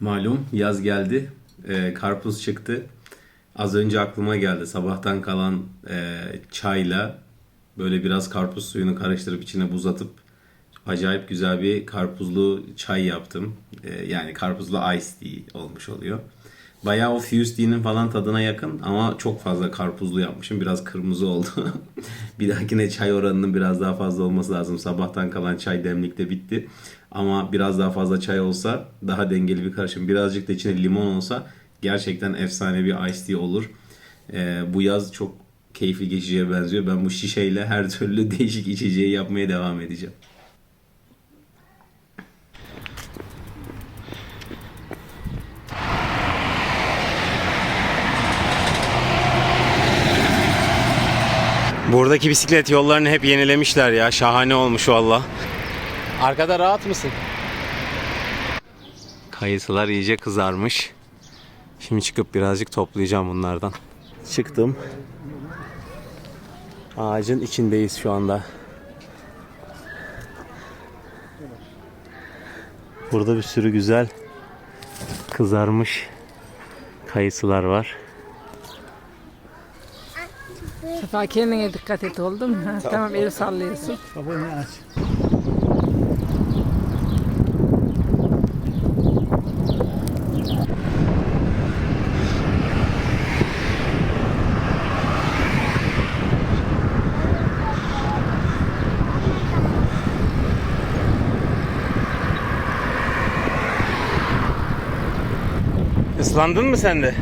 Malum yaz geldi. Ee, karpuz çıktı. Az önce aklıma geldi. Sabahtan kalan e, çayla böyle biraz karpuz suyunu karıştırıp içine buz atıp acayip güzel bir karpuzlu çay yaptım. Ee, yani karpuzlu ice tea olmuş oluyor. Bayağı o Fuse falan tadına yakın ama çok fazla karpuzlu yapmışım. Biraz kırmızı oldu. bir dahakine çay oranının biraz daha fazla olması lazım. Sabahtan kalan çay demlikte bitti. Ama biraz daha fazla çay olsa daha dengeli bir karışım. Birazcık da içine limon olsa gerçekten efsane bir ice tea olur. Ee, bu yaz çok keyifli geçeceğe benziyor. Ben bu şişeyle her türlü değişik içeceği yapmaya devam edeceğim. Buradaki bisiklet yollarını hep yenilemişler ya. Şahane olmuş valla. Arkada rahat mısın? Kayısılar iyice kızarmış. Şimdi çıkıp birazcık toplayacağım bunlardan. Çıktım. Ağacın içindeyiz şu anda. Burada bir sürü güzel kızarmış kayısılar var. Sefa kendine dikkat et oldu mu? Ha, tamam el sallıyorsun. Islandın mı sen de?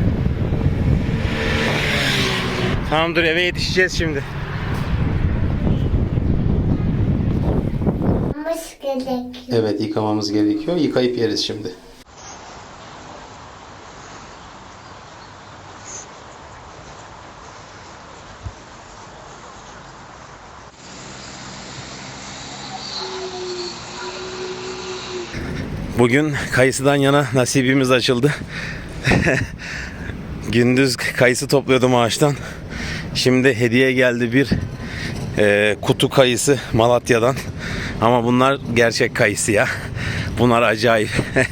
Tamam dur eve yetişeceğiz şimdi. Gerekiyor. Evet yıkamamız gerekiyor. Yıkayıp yeriz şimdi. Bugün kayısıdan yana nasibimiz açıldı. Gündüz kayısı topluyordum ağaçtan. Şimdi hediye geldi bir e, kutu kayısı Malatya'dan. Ama bunlar gerçek kayısı ya. Bunlar acayip.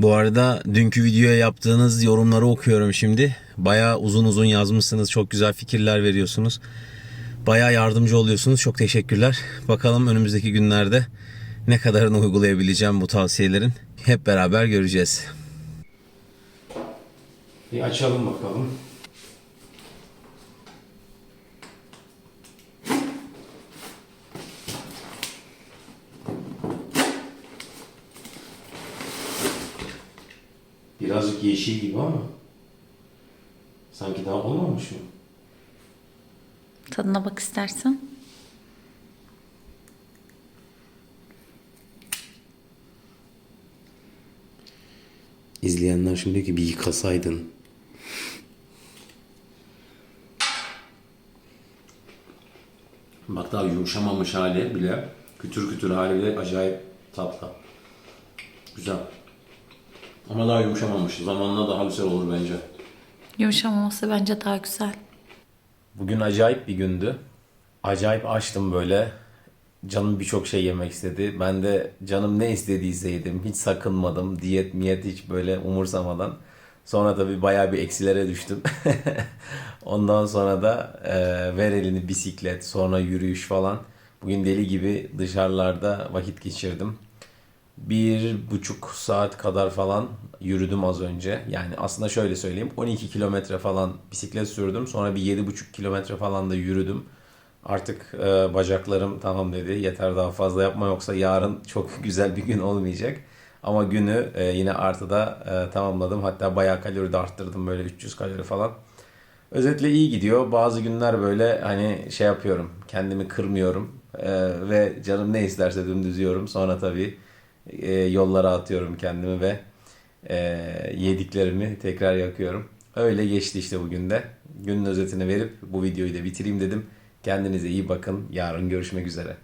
Bu arada dünkü videoya yaptığınız yorumları okuyorum şimdi. Baya uzun uzun yazmışsınız. Çok güzel fikirler veriyorsunuz. Baya yardımcı oluyorsunuz. Çok teşekkürler. Bakalım önümüzdeki günlerde ne kadarını uygulayabileceğim bu tavsiyelerin. Hep beraber göreceğiz. Bir açalım bakalım. Birazcık yeşil gibi ama sanki daha olmamış mı? Tadına bak istersen. İzleyenler şimdi diyor ki bir yıkasaydın. Bak daha yumuşamamış hali bile, kütür kütür hali bile acayip tatlı. Güzel. Ama daha yumuşamamış. Zamanla daha güzel olur bence. Yumuşamaması bence daha güzel. Bugün acayip bir gündü. Acayip açtım böyle. Canım birçok şey yemek istedi. Ben de canım ne istediyse yedim. Hiç sakınmadım. Diyet miyet hiç böyle umursamadan. Sonra tabii bayağı bir eksilere düştüm. Ondan sonra da e, ver elini bisiklet, sonra yürüyüş falan. Bugün deli gibi dışarılarda vakit geçirdim. Bir buçuk saat kadar falan yürüdüm az önce. Yani aslında şöyle söyleyeyim. 12 kilometre falan bisiklet sürdüm. Sonra bir 7,5 kilometre falan da yürüdüm. Artık e, bacaklarım tamam dedi. Yeter daha fazla yapma yoksa yarın çok güzel bir gün olmayacak. Ama günü e, yine artıda e, tamamladım. Hatta bayağı kalori de arttırdım böyle 300 kalori falan. Özetle iyi gidiyor. Bazı günler böyle hani şey yapıyorum. Kendimi kırmıyorum. E, ve canım ne isterse dümdüz yiyorum. Sonra tabii e, yollara atıyorum kendimi ve e, yediklerimi tekrar yakıyorum. Öyle geçti işte bugün de. Günün özetini verip bu videoyu da bitireyim dedim. Kendinize iyi bakın. Yarın görüşmek üzere.